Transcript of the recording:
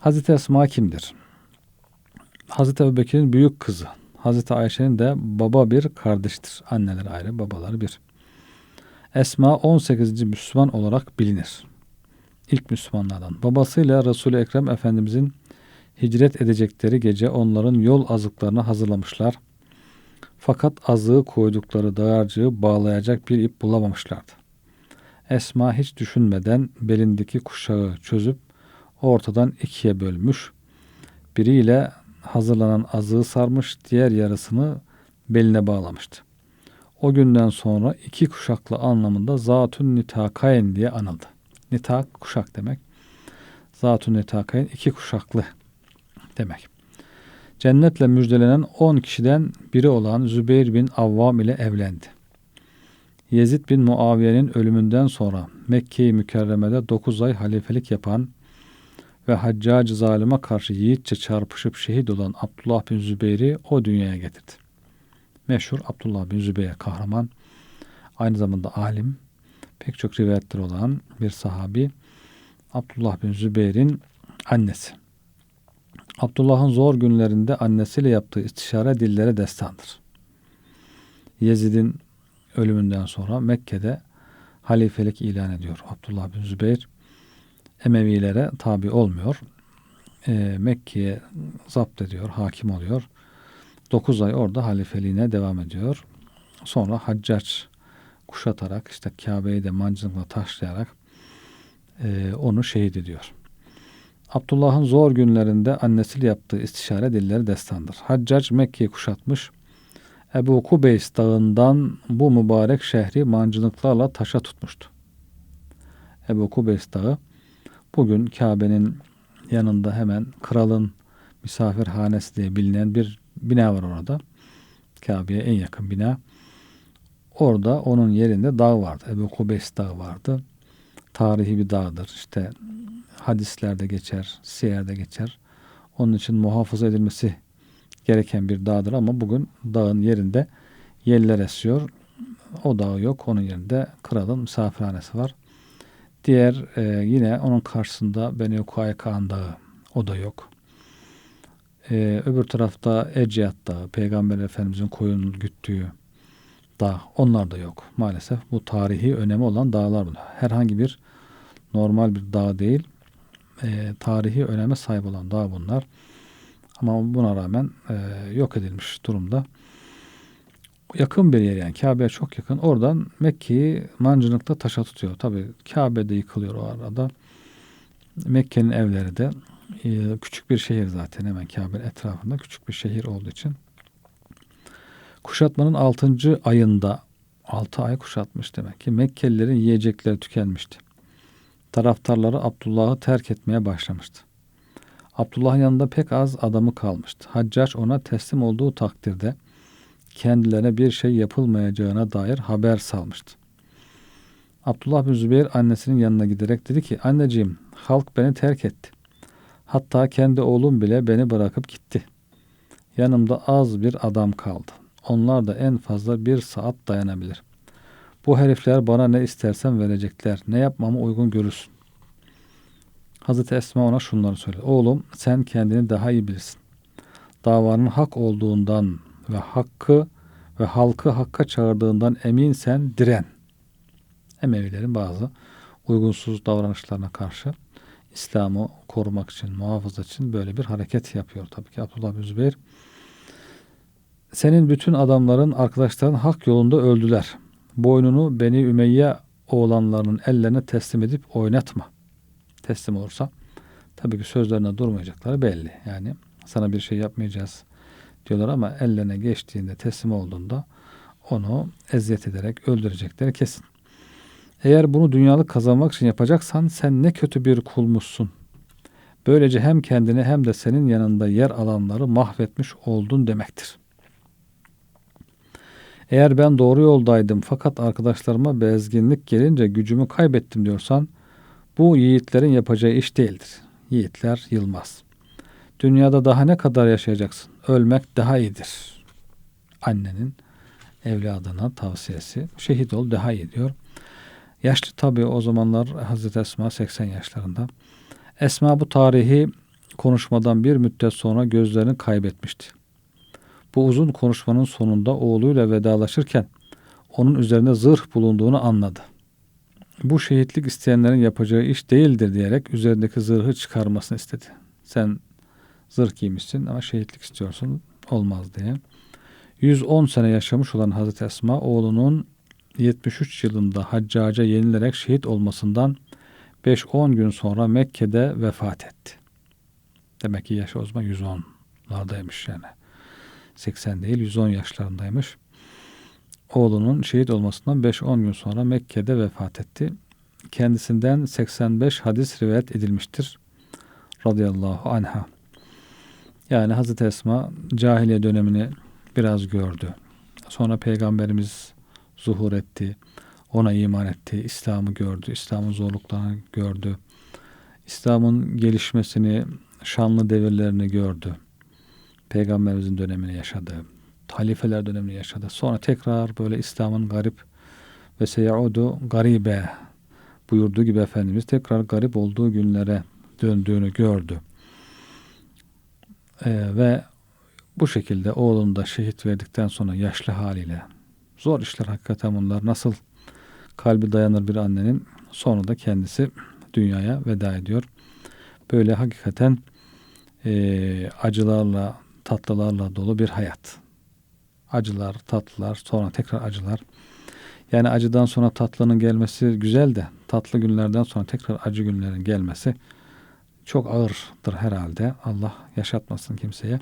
Hazreti Esma kimdir? Hazreti Ebubekir'in büyük kızı. Hazreti Ayşe'nin de baba bir kardeştir. Anneler ayrı, babaları bir. Esma 18. Müslüman olarak bilinir. İlk Müslümanlardan. Babasıyla Resul-i Ekrem Efendimizin hicret edecekleri gece onların yol azıklarını hazırlamışlar. Fakat azığı koydukları dağarcığı bağlayacak bir ip bulamamışlardı. Esma hiç düşünmeden belindeki kuşağı çözüp ortadan ikiye bölmüş. Biriyle hazırlanan azığı sarmış, diğer yarısını beline bağlamıştı. O günden sonra iki kuşaklı anlamında zatun nitakayn diye anıldı. Nitak kuşak demek. Zatun nitakayn iki kuşaklı demek. Cennetle müjdelenen on kişiden biri olan Zübeyir bin Avvam ile evlendi. Yezid bin Muaviye'nin ölümünden sonra Mekke-i Mükerreme'de 9 ay halifelik yapan ve Haccacı zalime karşı yiğitçe çarpışıp şehit olan Abdullah bin Zübeyir'i o dünyaya getirdi. Meşhur Abdullah bin Zübeyir kahraman, aynı zamanda alim, pek çok rivayetler olan bir sahabi Abdullah bin Zübeyir'in annesi. Abdullah'ın zor günlerinde annesiyle yaptığı istişare dillere destandır. Yezid'in ölümünden sonra Mekke'de halifelik ilan ediyor Abdullah bin Zübeyir. Emevilere tabi olmuyor. E, Mekke'ye zapt ediyor, hakim oluyor. 9 ay orada halifeliğine devam ediyor. Sonra Haccac kuşatarak işte Kabe'yi de mancınıkla taşlayarak e, onu şehit ediyor. Abdullah'ın zor günlerinde annesiyle yaptığı istişare dilleri destandır. Haccac Mekke'yi kuşatmış. Ebu Kubeys dağından bu mübarek şehri mancınıklarla taşa tutmuştu. Ebu Kubeys dağı bugün Kabe'nin yanında hemen kralın misafirhanesi diye bilinen bir bina var orada. Kabe'ye en yakın bina. Orada onun yerinde dağ vardı. Ebu Kubeys dağı vardı. Tarihi bir dağdır. İşte hadislerde geçer, siyerde geçer. Onun için muhafaza edilmesi gereken bir dağdır ama bugün dağın yerinde yeller esiyor. O dağ yok. Onun yerinde kralın misafirhanesi var. Diğer e, yine onun karşısında Beni Kaykan Dağı. O da yok. E, öbür tarafta Eciyat Dağı. Peygamber Efendimizin koyunun güttüğü dağ. Onlar da yok. Maalesef bu tarihi önemi olan dağlar bunlar. Herhangi bir normal bir dağ değil. E, tarihi öneme sahip olan dağ bunlar. Ama buna rağmen e, yok edilmiş durumda. Yakın bir yer yani Kabe'ye çok yakın. Oradan Mekke'yi mancınıkta taşa tutuyor. Tabi Kabe'de yıkılıyor o arada. Mekke'nin evleri de e, küçük bir şehir zaten hemen Kabe etrafında küçük bir şehir olduğu için. Kuşatmanın 6. ayında 6 ay kuşatmış demek ki Mekkelilerin yiyecekleri tükenmişti. Taraftarları Abdullah'ı terk etmeye başlamıştı. Abdullah'ın yanında pek az adamı kalmıştı. Haccac ona teslim olduğu takdirde kendilerine bir şey yapılmayacağına dair haber salmıştı. Abdullah bin Zübeyir annesinin yanına giderek dedi ki anneciğim halk beni terk etti. Hatta kendi oğlum bile beni bırakıp gitti. Yanımda az bir adam kaldı. Onlar da en fazla bir saat dayanabilir. Bu herifler bana ne istersen verecekler. Ne yapmamı uygun görürsün. Hazreti Esma ona şunları söyledi. Oğlum sen kendini daha iyi bilirsin. Davanın hak olduğundan ve hakkı ve halkı hakka çağırdığından eminsen diren. Emevilerin bazı uygunsuz davranışlarına karşı İslam'ı korumak için, muhafaza için böyle bir hareket yapıyor tabii ki Abdullah bin Zübeyir. Senin bütün adamların, arkadaşların hak yolunda öldüler. Boynunu Beni Ümeyye oğlanlarının ellerine teslim edip oynatma. Teslim olursa tabii ki sözlerine durmayacakları belli. Yani sana bir şey yapmayacağız diyorlar ama ellerine geçtiğinde teslim olduğunda onu eziyet ederek öldürecekleri kesin. Eğer bunu dünyalık kazanmak için yapacaksan sen ne kötü bir kulmuşsun. Böylece hem kendini hem de senin yanında yer alanları mahvetmiş oldun demektir. Eğer ben doğru yoldaydım fakat arkadaşlarıma bezginlik gelince gücümü kaybettim diyorsan bu yiğitlerin yapacağı iş değildir. Yiğitler yılmaz. Dünyada daha ne kadar yaşayacaksın? Ölmek daha iyidir. Annenin evladına tavsiyesi. Şehit ol daha iyi diyor. Yaşlı tabi o zamanlar Hazreti Esma 80 yaşlarında. Esma bu tarihi konuşmadan bir müddet sonra gözlerini kaybetmişti. Bu uzun konuşmanın sonunda oğluyla vedalaşırken onun üzerinde zırh bulunduğunu anladı. Bu şehitlik isteyenlerin yapacağı iş değildir diyerek üzerindeki zırhı çıkarmasını istedi. Sen zırh giymişsin ama şehitlik istiyorsun olmaz diye. 110 sene yaşamış olan Hazreti Esma oğlunun 73 yılında haccaca yenilerek şehit olmasından 5-10 gün sonra Mekke'de vefat etti. Demek ki yaşı o zaman 110'lardaymış yani. 80 değil 110 yaşlarındaymış. Oğlunun şehit olmasından 5-10 gün sonra Mekke'de vefat etti. Kendisinden 85 hadis rivayet edilmiştir. Radıyallahu anha. Yani Hazreti Esma cahiliye dönemini biraz gördü. Sonra Peygamberimiz zuhur etti. Ona iman etti. İslam'ı gördü. İslam'ın zorluklarını gördü. İslam'ın gelişmesini, şanlı devirlerini gördü. Peygamberimizin dönemini yaşadı. Halifeler dönemini yaşadı. Sonra tekrar böyle İslam'ın garip ve seyaudu garibe buyurduğu gibi Efendimiz tekrar garip olduğu günlere döndüğünü gördü. Ee, ve bu şekilde oğlunu da şehit verdikten sonra yaşlı haliyle zor işler hakikaten bunlar nasıl kalbi dayanır bir annenin sonra da kendisi dünyaya veda ediyor. Böyle hakikaten e, acılarla tatlılarla dolu bir hayat. Acılar, tatlılar, sonra tekrar acılar. Yani acıdan sonra tatlının gelmesi güzel de tatlı günlerden sonra tekrar acı günlerin gelmesi çok ağırdır herhalde. Allah yaşatmasın kimseye.